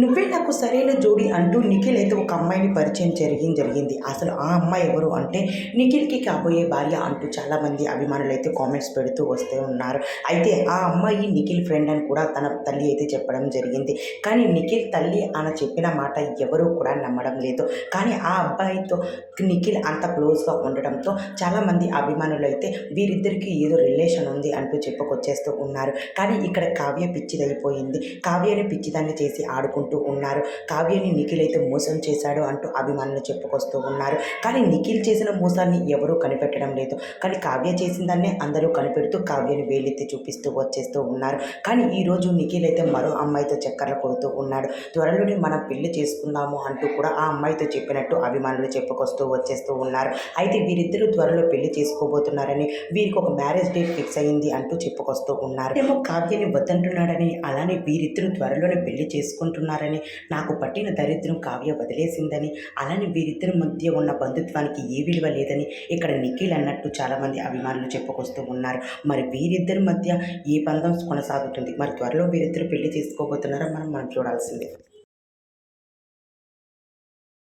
నువ్వే నాకు సరైన జోడి అంటూ నిఖిల్ అయితే ఒక అమ్మాయిని పరిచయం జరిగింది జరిగింది. అసలు ఆ అమ్మాయి ఎవరు అంటే నిఖిల్కి కాబోయే భార్య అంటూ చాలామంది అభిమానులు అయితే కామెంట్స్ పెడుతూ వస్తూ ఉన్నారు. అయితే ఆ అమ్మాయి నిఖిల్ ఫ్రెండ్ అని కూడా తన తల్లి అయితే చెప్పడం జరిగింది. కానీ నిఖిల్ తల్లి అని చెప్పిన మాట ఎవరూ కూడా నమ్మడం లేదు. కానీ ఆ అబ్బాయితో నిఖిల్ అంత క్లోజ్గా ఉండడంతో చాలామంది అభిమానులు అయితే వీరిద్దరికీ ఏదో రిలేషన్ ఉంది అంటూ చెప్పుకొచ్చేస్తూ ఉన్నారు. కానీ ఇక్కడ కావ్య పిచ్చిదైపోయింది. కావ్యని పిచ్చిదాన్ని చేసి ఆడుకుంటూ ఉన్నారు. కావ్యని నిఖిల్ అయితే మోసం చేశాడు అంటూ అభిమానులు చెప్పుకొస్తూ ఉన్నారు. కానీ నిఖిల్ చేసిన మోసాన్ని ఎవరూ కనిపెట్టడం లేదు. కానీ కావ్య చేసిన దాన్నే అందరూ కనిపెడుతూ కావ్యని వేలెత్తి చూపిస్తూ వచ్చేస్తూ ఉన్నారు. కానీ ఈరోజు నిఖిల్ అయితే మరో అమ్మాయితో చక్కర్లు కొడుతూ ఉన్నాడు. త్వరలోనే మనం పెళ్ళి చేసుకుందాము అంటూ కూడా ఆ అమ్మాయితో చెప్పినట్టు అభిమానులు చెప్పుకొస్తూ వచ్చేస్తూ ఉన్నారు. అయితే వీరిద్దరూ త్వరలో పెళ్ళి చేసుకోబోతున్నారని వీరికి ఒక మ్యారేజ్ డేట్ ఫిక్స్ అయ్యింది అంటూ చెప్పుకొస్తూ ఉన్నారు. ఏమో కావ్యని వద్దంటున్నాడని అలానే వీరిద్దరూ త్వరలోనే పెళ్ళి చేసుకుంటున్నారు. ఉన్నారని నాకు పట్టిన దరిద్రం కావ్య వదిలేసిందని అలానే వీరిద్దరి మధ్య ఉన్న బంధుత్వానికి ఏ విలువ లేదని ఇక్కడ నిఖిల్ అన్నట్టు చాలామంది అభిమానులు చెప్పుకొస్తూ ఉన్నారు. మరి వీరిద్దరి మధ్య ఏ బంధం కొనసాగుతుంది? మరి త్వరలో వీరిద్దరు పెళ్ళి చేసుకోబోతున్నారో? మనం మనం చూడాల్సిందే